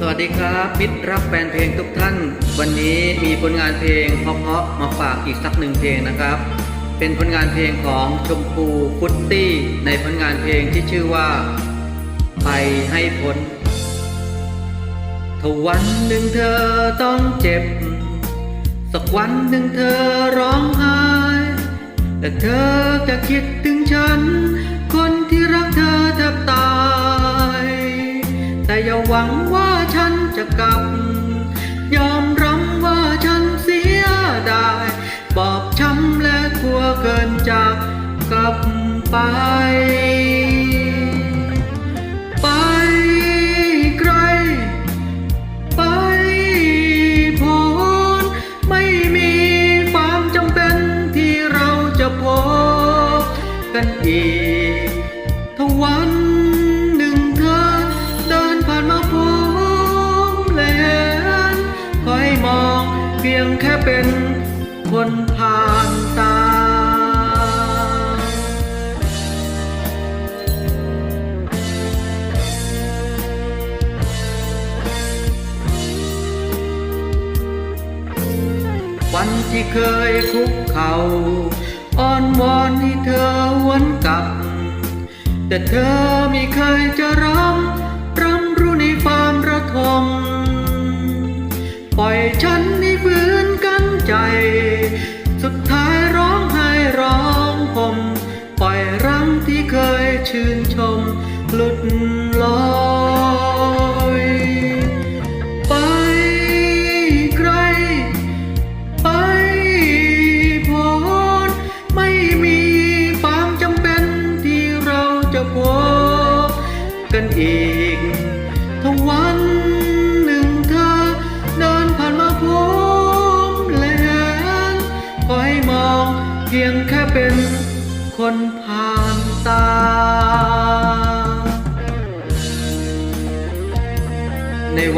สวัสดีครับมิตรรักแฟนเพลงทุกท่าน วันนี้มีผลงานเพลงเพราะๆมาฝากอีกสักหนึ่งเพลงนะครับ เป็นผลงานเพลงของชมพูฟุตตี้ในผลงานเพลงที่ชื่อว่า ไปให้พ้นถ้าวันหนึ่งเธอต้องเจ็บ สักวันหนึ่งเธอร้องไห้แต่เธอจะคิดถึงฉัน คนที่รักเธอแทบตาย แต่อย่าหวัง กับยอมรับว่าฉันเสียดายบอบช้ำและกลัวเกินจากกลับไป ไปไกล ไปพ้นไม่มีความจำเป็นที่เราจะพบกันอีก ค่เป็นคนผ่านตา วันที่เคยคุกเข่าอ้อนวอนให้เธอวนกลับ แต่เธอไม่เคยจะรับรั ชื่นชมหลุดลอยไปไกล ไปพ้นไม่มีความจำเป็นที่เราจะพบกันอีกถ้าวันหนึ่งเธอเดินผ่านมาผมแล้วคอยมองเพียงแค่เป็นคนผ่าน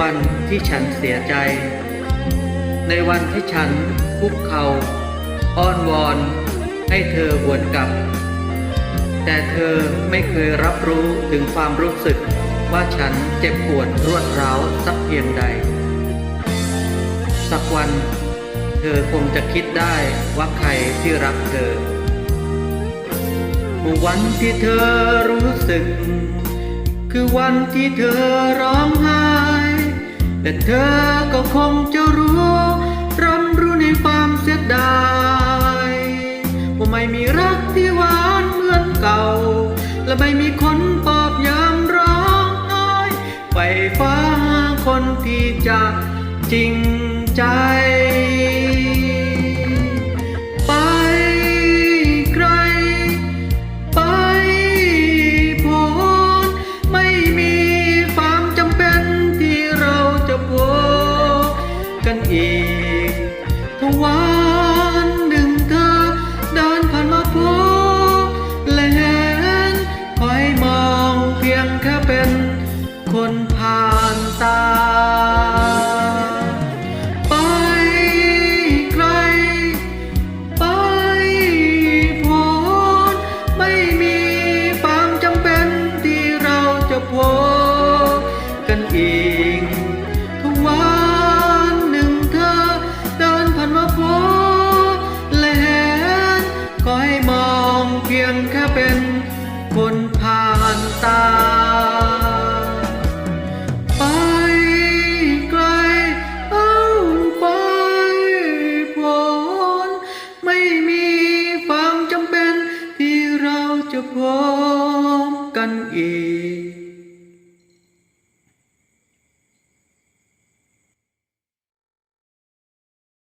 วันที่ฉันเสียใจ ในวันที่ฉันคุกเขา่าอ้อนวอนให้เธอหวนกลับ แต่เธอไม่เคยรับรู้ถึงความรู้สึกว่าฉันเจ็บปวดรวดร้าวสักเพียงใด สักวัน เธอคงจะคิดได้ว่าใครที่รักเธอวันที่เธอรู้สึก คือวันที่เธอร้องไห้ แต่เธอก็คงจะรู้รำรู้ในความเสียดายว่าไม่มีรักที่หวานเหมือนเก่า และไม่มีคนปลอบยามร้องไห้ไปฟ้าคนที่จะจริงใจ คนผ่านตา ไปไกลเอาไปพ้นไม่มีความจำเป็นที่เราจะพบกันอีก